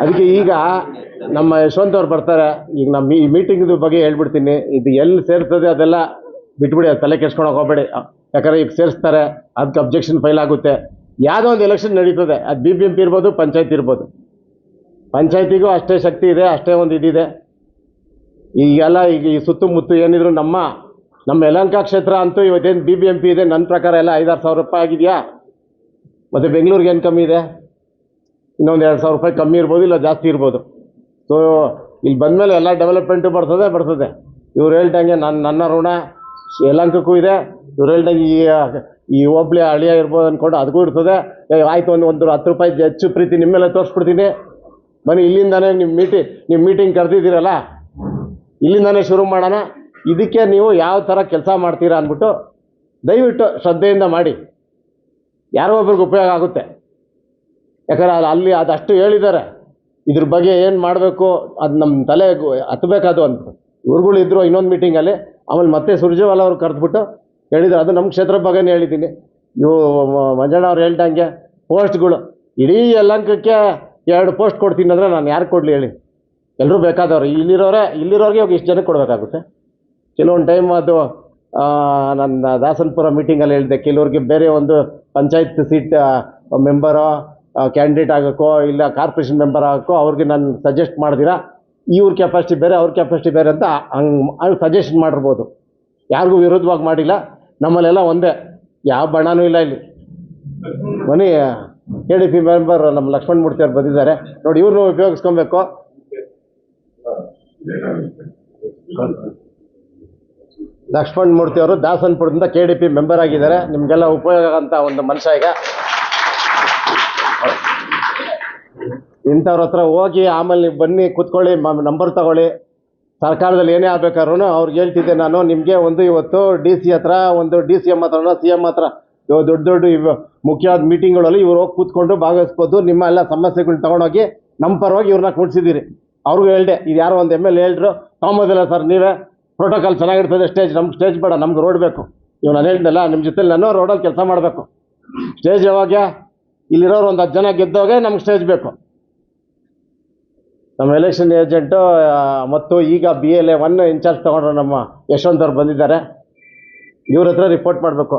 ಅದಕ್ಕೆ ಈಗ ನಮ್ಮ ಯಶವಂತ್ ಅವ್ರು ಬರ್ತಾರೆ. ಈಗ ನಮ್ಮ ಈ ಮೀಟಿಂಗ್ ಬಗ್ಗೆ ಹೇಳ್ಬಿಡ್ತೀನಿ. ಇದು ಎಲ್ಲಿ ಸೇರ್ತದೆ ಅದೆಲ್ಲ ಬಿಟ್ಬಿಡಿ, ಅದು ತಲೆ ಕೆಡ್ಸ್ಕೊಳಕ್ ಹೋಗ್ಬೇಡಿ. ಯಾಕಂದ್ರೆ ಈಗ ಸೇರಿಸ್ತಾರೆ, ಅದಕ್ಕೆ ಅಬ್ಜೆಕ್ಷನ್ ಫೈಲ್ ಆಗುತ್ತೆ. ಯಾವುದೋ ಒಂದು ಎಲೆಕ್ಷನ್ ನಡೀತದೆ. ಅದು ಬಿ ಬಿ ಎಂ ಪಿ ಇರ್ಬೋದು, ಪಂಚಾಯತ್ ಇರ್ಬೋದು. ಪಂಚಾಯತಿಗೂ ಅಷ್ಟೇ ಶಕ್ತಿ ಇದೆ, ಅಷ್ಟೇ ಒಂದು ಇದಿದೆ. ಈಗೆಲ್ಲ ಈಗ ಈ ಸುತ್ತಮುತ್ತ ಏನಿದ್ರು ನಮ್ಮ ನಮ್ಮ ಯಲಹಂಕ ಕ್ಷೇತ್ರ ಅಂತೂ ಇವತ್ತೇನು ಬಿ ಬಿ ಎಂ ಪಿ ಇದೆ ನನ್ನ ಪ್ರಕಾರ ಎಲ್ಲ ಐದಾರು ಸಾವಿರ ರೂಪಾಯಿ ಆಗಿದೆಯಾ? ಮತ್ತು ಬೆಂಗಳೂರಿಗೆ ಏನು ಕಮ್ಮಿ ಇದೆ? ಇನ್ನೊಂದು ಎರಡು ಸಾವಿರ ರೂಪಾಯಿ ಕಮ್ಮಿ ಇರ್ಬೋದು, ಇಲ್ಲ ಜಾಸ್ತಿ ಇರ್ಬೋದು. ಸೊ ಇಲ್ಲಿ ಬಂದಮೇಲೆ ಎಲ್ಲ ಡೆವಲಪ್ಮೆಂಟು ಬರ್ತದೆ ಬರ್ತದೆ. ಇವ್ರು ಹೇಳ್ದಂಗೆ ನನ್ನ ನನ್ನ ಋಣ ಶ್ರೀಲಂಕಕ್ಕೂ ಇದೆ. ಇವ್ರು ಹೇಳ್ದಂಗೆ ಈ ಈ ಹೋಬ್ಳಿ ಹಳಿಯ ಇರ್ಬೋದು ಅಂದ್ಕೊಂಡು ಅದಕ್ಕೂ ಇರ್ತದೆ. ಆಯಿತು, ಒಂದು ಒಂದು ಹತ್ತು ರೂಪಾಯಿ ಹೆಚ್ಚು ಪ್ರೀತಿ ನಿಮ್ಮೆಲ್ಲ ಮೇಲೆ ತೋರಿಸ್ಬಿಡ್ತೀನಿ. ಬನ್ನಿ, ಇಲ್ಲಿಂದಾನೇ ನಿಮ್ಮ ಮೀಟಿಂಗ್ ನಿಮ್ಮ ಮೀಟಿಂಗ್ ಕರೆದಿದ್ದೀರಲ್ಲ? ಇಲ್ಲಿಂದಾನೇ ಶುರು ಮಾಡೋಣ. ಇದಕ್ಕೆ ನೀವು ಯಾವ ಥರ ಕೆಲಸ ಮಾಡ್ತೀರಾ ಅಂದ್ಬಿಟ್ಟು ದಯವಿಟ್ಟು ಶ್ರದ್ಧೆಯಿಂದ ಮಾಡಿ. ಯಾರೋ ಒಬ್ರಿಗೆ ಉಪಯೋಗ ಆಗುತ್ತೆ? ಯಾಕಂದ್ರೆ ಅಲ್ಲಿ ಅಲ್ಲಿ ಅದಷ್ಟು ಹೇಳಿದ್ದಾರೆ. ಇದ್ರ ಬಗ್ಗೆ ಏನು ಮಾಡಬೇಕು, ಅದು ನಮ್ಮ ತಲೆ ಹತ್ತಬೇಕದು ಅಂತ. ಇವ್ರುಗಳು ಇದ್ದರು ಇನ್ನೊಂದು ಮೀಟಿಂಗಲ್ಲಿ ಆಮೇಲೆ ಮತ್ತೆ ಸುರ್ಜೇವಾಲ ಅವ್ರು ಕರೆದ್ಬಿಟ್ಟು ಹೇಳಿದ್ರು, ಅದು ನಮ್ಮ ಕ್ಷೇತ್ರ ಬಗ್ಗೆನೇ ಹೇಳಿದ್ದೀನಿ. ಇವು ಮಂಜಣ್ಣ ಅವ್ರು ಹೇಳ್ದಂಗೆ ಪೋಸ್ಟ್ಗಳು, ಇಡೀ ಯಲಹಂಕಕ್ಕೆ ಎರಡು ಪೋಸ್ಟ್ ಕೊಡ್ತೀನಿ ಅಂದರೆ ನಾನು ಯಾರು ಕೊಡಲಿ ಹೇಳಿ. ಎಲ್ಲರೂ ಬೇಕಾದವ್ರು. ಇಲ್ಲಿರೋರೇ, ಇಲ್ಲಿರೋರಿಗೆ ಇವಾಗ ಇಷ್ಟು ಜನಕ್ಕೆ ಕೊಡಬೇಕಾಗುತ್ತೆ. ಕೆಲವೊಂದು ಟೈಮ್ ಅದು ನನ್ನ ದಾಸನಪುರ ಮೀಟಿಂಗಲ್ಲಿ ಹೇಳಿದೆ, ಕೆಲವ್ರಿಗೆ ಬೇರೆ ಒಂದು ಪಂಚಾಯತ್ ಸೀಟ್ ಮೆಂಬರೋ ಕ್ಯಾಂಡಿಡೇಟ್ ಆಗೋಕ್ಕೋ ಇಲ್ಲ ಕಾರ್ಪೊರೇಷನ್ ಮೆಂಬರ್ ಆಗೋಕ್ಕೋ ಅವ್ರಿಗೆ ನಾನು ಸಜೆಸ್ಟ್ ಮಾಡ್ದಿರಾ? ಇವ್ರ ಕೆಪಾಸಿಟಿ ಬೇರೆ, ಅವ್ರ ಕೆಪಾಸಿಟಿ ಬೇರೆ ಅಂತ ಹಂಗೆ ಸಜೆಷನ್ ಮಾಡಿರ್ಬೋದು. ಯಾರಿಗೂ ವಿರೋಧವಾಗಿ ಮಾಡಿಲ್ಲ. ನಮ್ಮಲ್ಲೆಲ್ಲ ಒಂದೇ. ಯಾವ ಬಣ್ಣನೂ ಇಲ್ಲ ಇಲ್ಲಿ. ಮನಿ ಕೆ ಡಿ ಪಿ ಮೆಂಬರ್ ನಮ್ಮ ಲಕ್ಷ್ಮಣ್ ಮೂರ್ತಿ ಅವ್ರು ಬಂದಿದ್ದಾರೆ. ನೋಡಿ ಇವ್ರನ್ನೂ ಉಪಯೋಗಿಸ್ಕೊಬೇಕು. ಲಕ್ಷ್ಮಣ್ ಮೂರ್ತಿ ಅವರು ದಾಸನ್ಪುರದಿಂದ ಕೆ ಡಿ ಪಿ ಮೆಂಬರ್ ಆಗಿದ್ದಾರೆ. ನಿಮಗೆಲ್ಲ ಉಪಯೋಗ ಅಂತ ಒಂದು ಮನುಷ್ಯ ಈಗ. ಇಂಥವ್ರ ಹತ್ರ ಹೋಗಿ ಆಮೇಲೆ ನೀವು ಬನ್ನಿ, ಕೂತ್ಕೊಳ್ಳಿ ನಂಬರ್ ತಗೊಳ್ಳಿ. ಸರ್ಕಾರದಲ್ಲಿ ಏನೇ ಆಗ್ಬೇಕಾದ್ರೂ ಅವ್ರಿಗೆ ಹೇಳ್ತಿದ್ದೆ ನಾನು, ನಿಮಗೆ ಒಂದು ಇವತ್ತು ಡಿ ಸಿ ಹತ್ರ, ಒಂದು ಡಿ ಸಿ ಎಂ ಹತ್ರನೋ ಸಿ ಎಂ ಹತ್ರ ದೊಡ್ಡ ದೊಡ್ಡ ಇವ ಮುಖ್ಯವಾದ ಮೀಟಿಂಗ್ಗಳಲ್ಲಿ ಇವ್ರು ಹೋಗಿ ಕೂತ್ಕೊಂಡು ಭಾಗವಹಿಸ್ಬೋದು. ನಿಮ್ಮ ಎಲ್ಲ ಸಮಸ್ಯೆಗಳನ್ನ ತೊಗೊಂಡೋಗಿ ನಮ್ಮ ಪರವಾಗಿ ಇವ್ರನ್ನ ಕೂಡಿಸಿದ್ದೀರಿ. ಅವ್ರಿಗೂ ಹೇಳ್ದೆ, ಇದು ಯಾರೋ ಒಂದು ಎಂ ಎಲ್ ಹೇಳಿದ್ರು, ತಗೊಂಬೋದಿಲ್ಲ ಸರ್ ನೀವೇ ಪ್ರೋಟೋಕಾಲ್ ಚೆನ್ನಾಗಿರ್ತದೆ ಸ್ಟೇಜ್ ನಮ್ಗೆ ಸ್ಟೇಜ್ ಬೇಡ, ನಮ್ಗೆ ರೋಡ್ ಬೇಕು. ಇವ್ ನಾನು ಹೇಳಿದ್ನಲ್ಲ ನಿಮ್ಮ ಜೊತೆಲಿ ನಾನು ರೋಡಲ್ಲಿ ಕೆಲಸ ಮಾಡಬೇಕು. ಸ್ಟೇಜ್ ಯಾವಾಗ ಇಲ್ಲಿರೋರು ಒಂದು ಹತ್ತು ಜನ ಗೆದ್ದೋಗೆ ನಮ್ಗೆ ಸ್ಟೇಜ್ ಬೇಕು. ನಮ್ಮ ಎಲೆಕ್ಷನ್ ಏಜೆಂಟು ಮತ್ತು ಈಗ B L A one in-charge ತೊಗೊಂಡ್ರು ನಮ್ಮ ಯಶವಂತ್ ಅವ್ರು ಬಂದಿದ್ದಾರೆ. ಇವ್ರ ಹತ್ರ ರಿಪೋರ್ಟ್ ಮಾಡಬೇಕು.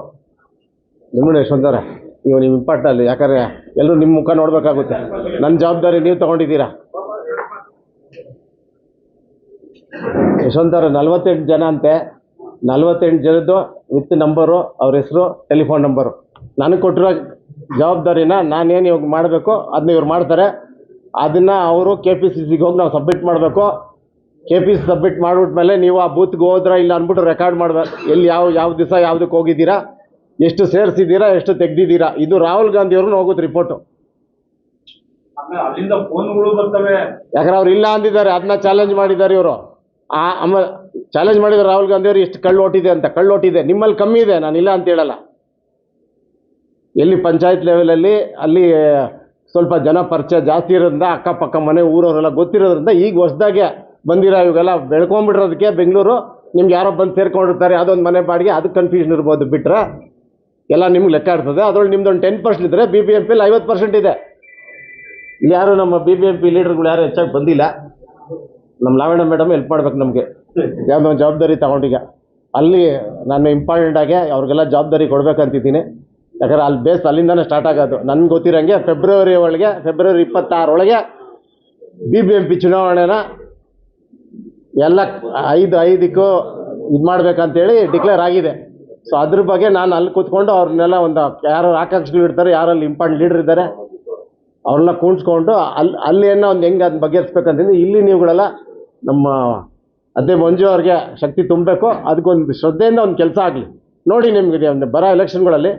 ನಿಮ್ಮ ಯಶವಂತ್ ಅವರೇ, ನೀವು ನಿಮ್ಮ ಇಂಪಾರ್ಟಲ್ಲಿ ಯಾಕಂದರೆ ಎಲ್ಲರೂ ನಿಮ್ಮ ಮುಖ ನೋಡಬೇಕಾಗುತ್ತೆ. ನನ್ನ ಜವಾಬ್ದಾರಿ ನೀವು ತೊಗೊಂಡಿದ್ದೀರಾ? ಯಶವಂತ ಅವರು, ನಲ್ವತ್ತೆಂಟು ಜನ ಅಂತೆ. ನಲ್ವತ್ತೆಂಟು ಜನದ್ದು ವಿತ್ ನಂಬರು ಅವ್ರ ಹೆಸರು ಟೆಲಿಫೋನ್ ನಂಬರು ನನಗೆ ಕೊಟ್ಟಿರೋ ಜವಾಬ್ದಾರಿನ ನಾನೇನು ಇವಾಗ ಮಾಡಬೇಕು ಅದನ್ನ ಇವ್ರು ಮಾಡ್ತಾರೆ. ಅದನ್ನು ಅವರು ಕೆ ಪಿ ಸಿ ಸಿಗೆ ಹೋಗಿ ನಾವು ಸಬ್ಮಿಟ್ ಮಾಡಬೇಕು. ಕೆ ಪಿ ಸಿ ಸಬ್ಮಿಟ್ ಮಾಡಿಬಿಟ್ಮೇಲೆ ನೀವು ಆ ಬೂತ್ಗೆ ಹೋದ್ರ ಇಲ್ಲ ಅಂದ್ಬಿಟ್ಟು ರೆಕಾರ್ಡ್ ಮಾಡಬೇಕು ಎಲ್ಲಿ ಯಾವ ಯಾವ ದಿವಸ ಯಾವುದಕ್ಕೆ ಹೋಗಿದ್ದೀರಾ ಎಷ್ಟು ಸೇರಿಸಿದ್ದೀರಾ ಎಷ್ಟು ತೆಗ್ದಿದ್ದೀರಾ ಇದು ರಾಹುಲ್ ಗಾಂಧಿ ಅವ್ರನ್ನ ಹೋಗುತ್ತೆ ರಿಪೋರ್ಟು ಆಮೇಲೆ ಅಲ್ಲಿಂದ ಫೋನ್ಗಳು ಬರ್ತವೆ. ಯಾಕಂದ್ರೆ ಅವ್ರು ಇಲ್ಲ ಅಂದಿದ್ದಾರೆ ಅದನ್ನ ಚಾಲೆಂಜ್ ಮಾಡಿದ್ದಾರೆ ಇವರು. ಆ ಅಮ್ಮ ಚಾಲೆಂಜ್ ಮಾಡಿದ್ದಾರೆ ರಾಹುಲ್ ಗಾಂಧಿ ಅವರು ಇಷ್ಟು ಕಳ್ಳು ಓಟಿದೆ ಅಂತ ಕಳ್ಳು ಓಟಿದೆ ನಿಮ್ಮಲ್ಲಿ ಕಮ್ಮಿ ಇದೆ ನಾನು ಇಲ್ಲ ಅಂತ ಹೇಳಲ್ಲ. ಎಲ್ಲಿ ಪಂಚಾಯತ್ ಲೆವೆಲಲ್ಲಿ ಅಲ್ಲಿ ಸ್ವಲ್ಪ ಜನ ಪರಿಚಯ ಜಾಸ್ತಿ ಇರೋದ್ರಿಂದ ಅಕ್ಕಪಕ್ಕ ಮನೆ ಊರವರೆಲ್ಲ ಗೊತ್ತಿರೋದ್ರಿಂದ ಈಗ ಹೊಸ್ದಾಗೆ ಬಂದಿರೋ ಇವಾಗೆಲ್ಲ ಬೆಳ್ಕೊಂಬಿಟ್ಟಿರೋದಕ್ಕೆ ಬೆಂಗಳೂರು ನಿಮ್ಗೆ ಯಾರೋ ಬಂದು ಸೇರ್ಕೊಂಡಿರ್ತಾರೆ, ಅದೊಂದು ಮನೆ ಬಾಡಿಗೆ, ಅದು ಕನ್ಫ್ಯೂಷನ್ ಇರ್ಬೋದು ಬಿಟ್ಟರೆ ಎಲ್ಲ ನಿಮ್ಗೆ ಲೆಕ್ಕ ಇರ್ತದೆ. ನಿಮ್ದು ನಿಮ್ದೊಂದು ಟೆನ್ ಪರ್ಸೆಂಟ್ ಇದ್ದರೆ ಬಿ ಬಿ ಎಂ ಪಿಲಿ ಐವತ್ತು ಪರ್ಸೆಂಟ್ ಇದೆ. ಇಲ್ಲಿ ಯಾರು ನಮ್ಮ ಬಿ ಬಿ ಎಂ ಪಿ ಲೀಡರ್ಗಳು ಯಾರು ಹೆಚ್ಚಾಗಿ ಬಂದಿಲ್ಲ. ನಮ್ಮ ಲಾವಣ್ಯ ಮೇಡಮ್ ಹೆಲ್ಪ್ ಮಾಡ್ಬೇಕು ನಮಗೆ. ಯಾವುದೋ ಒಂದು ಜವಾಬ್ದಾರಿ ತಗೊಂಡೀಗ ಅಲ್ಲಿ ನಾನು ಇಂಪಾರ್ಟೆಂಟಾಗೆ ಅವ್ರಿಗೆಲ್ಲ ಜವಾಬ್ದಾರಿ ಕೊಡ್ಬೇಕಂತಿದ್ದೀನಿ. ಯಾಕಂದ್ರೆ ಅಲ್ಲಿ ಬೇಸ್ ಅಲ್ಲಿಂದನೇ ಸ್ಟಾರ್ಟ್ ಆಗೋದು. ನನ್ಗೆ ಗೊತ್ತಿರೋಂಗೆ ಫೆಬ್ರವರಿ ಒಳಗೆ ಫೆಬ್ರವರಿ ಇಪ್ಪತ್ತಾರೊಳಗೆ ಬಿ ಬಿ ಎಂ ಪಿ ಚುನಾವಣೆನ ಎಲ್ಲ ಐದು, ಐದಕ್ಕೂ ಇದು ಮಾಡ್ಬೇಕಂತೇಳಿ ಡಿಕ್ಲೇರ್ ಆಗಿದೆ. ಸೊ ಅದ್ರ ಬಗ್ಗೆ ನಾನು ಅಲ್ಲಿ ಕೂತ್ಕೊಂಡು ಅವ್ರನ್ನೆಲ್ಲ ಒಂದು ಯಾರು ಆಕಾಂಕ್ಷಿಗಳು ಇರ್ತಾರೆ ಯಾರಲ್ಲಿ ಇಂಪಾರ್ಟೆಂಟ್ ಲೀಡರ್ ಇದ್ದಾರೆ ಅವ್ರನ್ನ ಕೂಣಿಸ್ಕೊಂಡು ಅಲ್ಲಿ ಅಲ್ಲಿ ಏನೋ ಒಂದು ಹೆಂಗೆ ಅದನ್ನ ಬಗೆಹರಿಸ್ಬೇಕಂತಂದ್ರೆ ಇಲ್ಲಿ ನೀವುಗಳೆಲ್ಲ ನಮ್ಮ ಅದೇ ಮಂಜು ಅವ್ರಿಗೆ ಶಕ್ತಿ ತುಂಬಬೇಕು. ಅದಕ್ಕೊಂದು ಶ್ರದ್ಧೆಯಿಂದ ಒಂದು ಕೆಲಸ ಆಗಲಿ. ನೋಡಿ ನಿಮಗೆ ಒಂದು ಬರೋ ಎಲೆಕ್ಷನ್ಗಳಲ್ಲಿ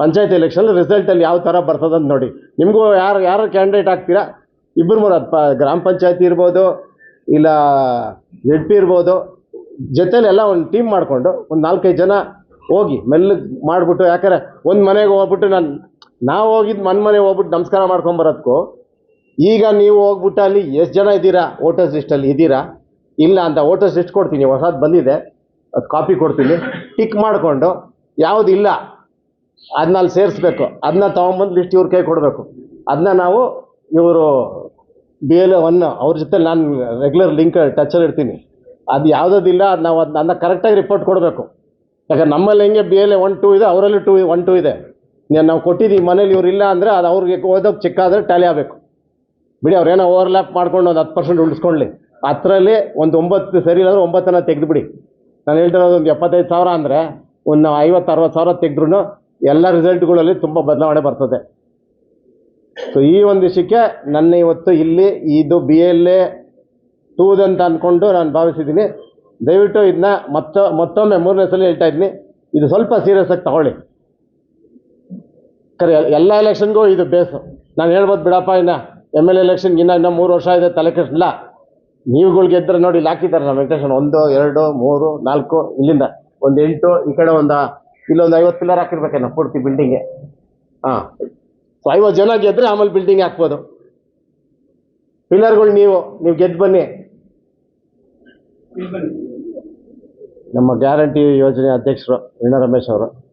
ಪಂಚಾಯತ್ ಎಲೆಕ್ಷನ್ ರಿಸಲ್ಟಲ್ಲಿ ಯಾವ ಥರ ಬರ್ತದಂತ ನೋಡಿ. ನಿಮಗೂ ಯಾರು ಯಾರು ಕ್ಯಾಂಡಿಡೇಟ್ ಆಗ್ತೀರಾ? ಇಬ್ಬರು ಮೂರು ಪ, ಗ್ರಾಮ ಪಂಚಾಯತಿ ಇರ್ಬೋದು, ಇಲ್ಲ ಎಡ್ ಪಿ ಇರ್ಬೋದು, ಜೊತೆಲಿ ಎಲ್ಲ ಒಂದು ಟೀಮ್ ಮಾಡಿಕೊಂಡು ಒಂದು ನಾಲ್ಕೈದು ಜನ ಹೋಗಿ ಮೆಲ್ಲಗೆ ಮಾಡಿಬಿಟ್ಟು, ಯಾಕಂದರೆ ಒಂದು ಮನೆಗೆ ಹೋಗ್ಬಿಟ್ಟು ನಾನು, ನಾವು ಹೋಗಿದ್ದು ಮನೆ ಮನೆಗೆ ಹೋಗ್ಬಿಟ್ಟು ನಮಸ್ಕಾರ ಮಾಡ್ಕೊಂಬರೋದಕ್ಕೂ ಈಗ ನೀವು ಹೋಗ್ಬಿಟ್ಟು ಅಲ್ಲಿ ಎಷ್ಟು ಜನ ಇದ್ದೀರಾ? ವೋಟರ್ಸ್ ಲಿಸ್ಟಲ್ಲಿ ಇದ್ದೀರಾ? ಇಲ್ಲ ಅಂತ ವೋಟರ್ಸ್ ಲಿಸ್ಟ್ ಕೊಡ್ತೀನಿ, ಹೊಸದು ಬಂದಿದೆ, ಅದು ಕಾಪಿ ಕೊಡ್ತೀನಿ, ಟಿಕ್ ಮಾಡಿಕೊಂಡು, ಯಾವುದು ಇಲ್ಲ ಅದನ್ನ ಅಲ್ಲಿ ಸೇರಿಸ್ಬೇಕು. ಅದನ್ನ ತೊಗೊಂಬಂದು ಲಿಸ್ಟ್ ಇವ್ರ ಕೈ ಕೊಡಬೇಕು. ಅದನ್ನ ನಾವು ಇವರು ಬಿ ಎಲ್ ಒನ್ ಅವ್ರ ಜೊತೆ ನಾನು ರೆಗ್ಯುಲರ್ ಲಿಂಕ್ ಟಚಲ್ಲಿ ಇರ್ತೀನಿ ಅದು ಯಾವುದಿಲ್ಲ ಅದು ನಾವು ಅದನ್ನ ಕರೆಕ್ಟಾಗಿ ರಿಪೋರ್ಟ್ ಕೊಡಬೇಕು. ಯಾಕಂದ್ರೆ ನಮ್ಮಲ್ಲಿ ಹೆಂಗೆ B L A one two ಇದೆ, ಅವರಲ್ಲಿ ಟೂ ಒನ್ ಟೂ ಇದೆ. ನಾವು ಕೊಟ್ಟಿದ್ದೀವಿ ಮನೇಲಿ ಇವ್ರು ಇಲ್ಲ ಅಂದರೆ ಅದು ಅವ್ರಿಗೆ ಓದೋಕೆ ಚಿಕ್ಕಾದರೆ ಟ್ಯಾಲಿ ಆಗಬೇಕು. ಬಿಡಿ ಅವ್ರೇನೋ ಓವರ್ಲ್ಯಾಪ್ ಮಾಡ್ಕೊಂಡು ಒಂದು ಹತ್ತು ಪರ್ಸೆಂಟ್ ಉಳಿಸ್ಕೊಳ್ಳಿ. ಹತ್ತರಲ್ಲಿ ಒಂದು ಒಂಬತ್ತು ಸರಿ ಇಲ್ಲಾಂದ್ರೆ ಒಂಬತ್ತನ್ನು ತೆಗೆದುಬಿಡಿ. ನಾನು ಹೇಳ್ತಿರೋದು ಒಂದು ಎಪ್ಪತ್ತೈದು ಸಾವಿರ ಅಂದರೆ, ಒಂದು ಐವತ್ತು, ಅರವತ್ತು ಸಾವಿರ ತೆಗೆದ್ರೂ ಎಲ್ಲ ರಿಸಲ್ಟ್ಗಳಲ್ಲಿ ತುಂಬ ಬದಲಾವಣೆ ಬರ್ತದೆ. ಸೊ ಈ ಒಂದು ವಿಷಯಕ್ಕೆ ನನ್ನ ಇವತ್ತು ಇಲ್ಲಿ ಇದು ಬಿ ಎಲ್ ಎ ಟೂದಂತ ಅಂದ್ಕೊಂಡು ನಾನು ಭಾವಿಸಿದ್ದೀನಿ. ದಯವಿಟ್ಟು ಇದನ್ನ ಮತ್ತೊ, ಮತ್ತೊಮ್ಮೆ ಮೂರನೇ ಸಲ ಹೇಳ್ತಾ ಇದ್ದೀನಿ. ಇದು ಸ್ವಲ್ಪ ಸೀರಿಯಸ್ ಆಗಿ ತಗೊಳ್ಳಿ. ಕರೆ, ಎಲ್ಲ ಎಲೆಕ್ಷನ್ಗೂ ಇದು ಬೇಸು. ನಾನು ಹೇಳ್ಬೋದು ಬಿಡಪ್ಪ, ಇನ್ನು ಎಂ ಎಲ್ ಎಲೆಕ್ಷನ್ಗೆ ಇನ್ನೂ ಇನ್ನೂ ಮೂರು ವರ್ಷ ಇದೆ ತಲೆ ಕೆಡಿಸಿಲ್ಲ ನೀವುಗಳು ಗೆದ್ದರೆ ನೋಡಿ ಇಲ್ಲಿ ಹಾಕಿದ್ದಾರೆ ನಮ್ಮ ವೆಂಕಟೇಶನ್ ಒಂದು, ಎರಡು, ಮೂರು, ನಾಲ್ಕು, ಇಲ್ಲಿಂದ. ಒಂದು ಎಂಟು, ಈ ಕಡೆ ಒಂದು ಇಲ್ಲೊಂದು ಐವತ್ತು ಪಿಲ್ಲರ್ ಹಾಕಿರ್ಬೇಕೇನೋ ಪೂರ್ತಿ ಬಿಲ್ಡಿಂಗ್ಗೆ ಹಾಂ. ಸೊ ಐವತ್ತು ಜನ ಗೆದ್ದರೆ ಆಮೇಲೆ ಬಿಲ್ಡಿಂಗ್ ಹಾಕ್ಬೋದು. ಪಿಲ್ಲರ್ಗಳು ನೀವು ನೀವು ಗೆದ್ದು ಬನ್ನಿ. ಬನ್ನಿ. ನಮ್ಮ ಗ್ಯಾರಂಟಿ ಯೋಜನೆ ಅಧ್ಯಕ್ಷರು ವೀಣಾ ರಮೇಶ್ ಅವರು.